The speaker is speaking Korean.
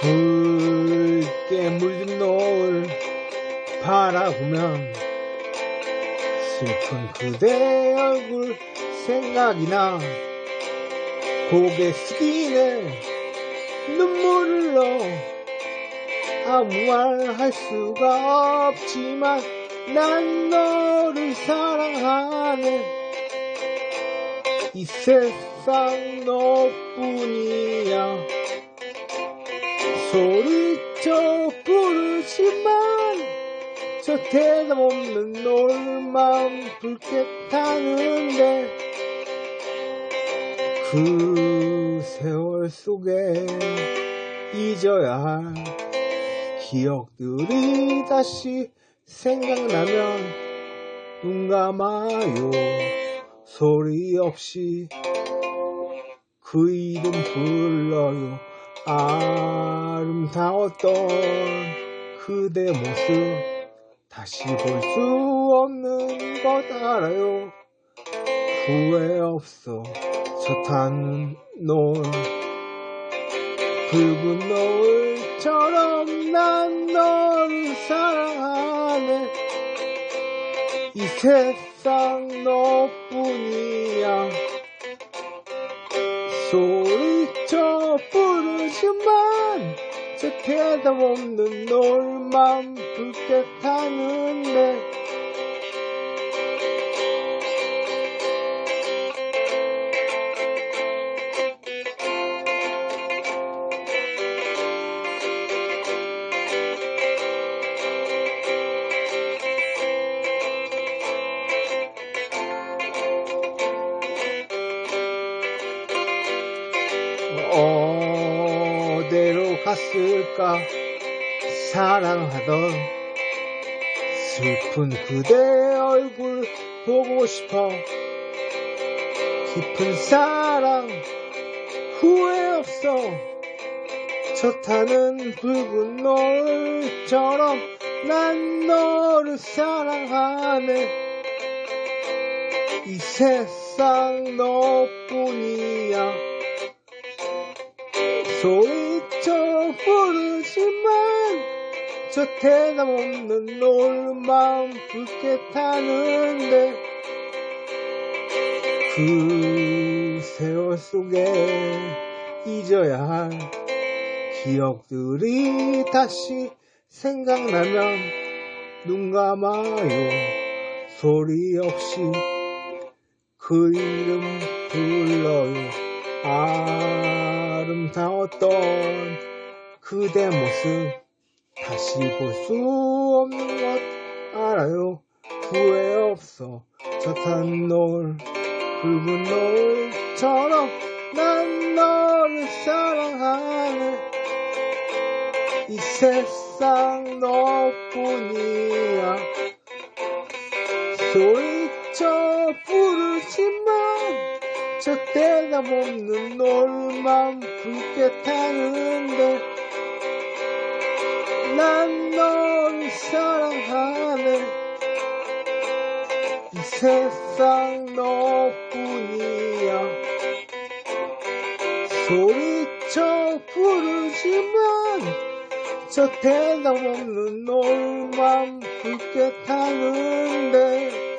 붉게 물든 노을 바라보면 슬픈 그대 얼굴 생각이 나 고개 숙이네 흘러 아무 말 할 수가 없지만 난 너를 사랑하네. 이 세상 너뿐이야 소리쳐 부르지만 저 대답 없는 놀만 붉게 타는데 그 세월 속에 잊어야 할 기억들이 다시 생각나면 눈 감아요. 소리 없이 그 이름 불러요 아름다웠던 그대 모습 다시 볼 수 없는 것 알아요. 후회 없어 저 타는 노을 붉은 노을처럼 난 너를 사랑하네 이 세상 너뿐이야. 소리쳐 부르지만 저 대답 없는 놀만 타는데 갔을까? 사랑하던 슬픈 그대 얼굴 보고 싶어. 깊은 사랑 후회 없어. 저 타는 붉은 노을처럼 난 너를 사랑하네. 이 세상 너뿐이야. 소리 저 대답 없는 놀만 붉게 타는데 그 세월 속에 잊어야 할 기억들이 다시 생각나면 눈 감아요. 소리 없이 그 이름 불러요. 아름다웠던 그대 모습 다시 볼 수 없는 것 알아요. 후회 없어. 저탄 노을 붉은 노을처럼 난 너를 사랑하네. 이 세상 너뿐이야. 소리쳐 부르지만 저 대답 없는 놀만 붉게 타는데 난 너를 사랑하네. 이 세상 너뿐이야. 소리쳐 부르지만 저 대답 없는 놀만 붉게 타는데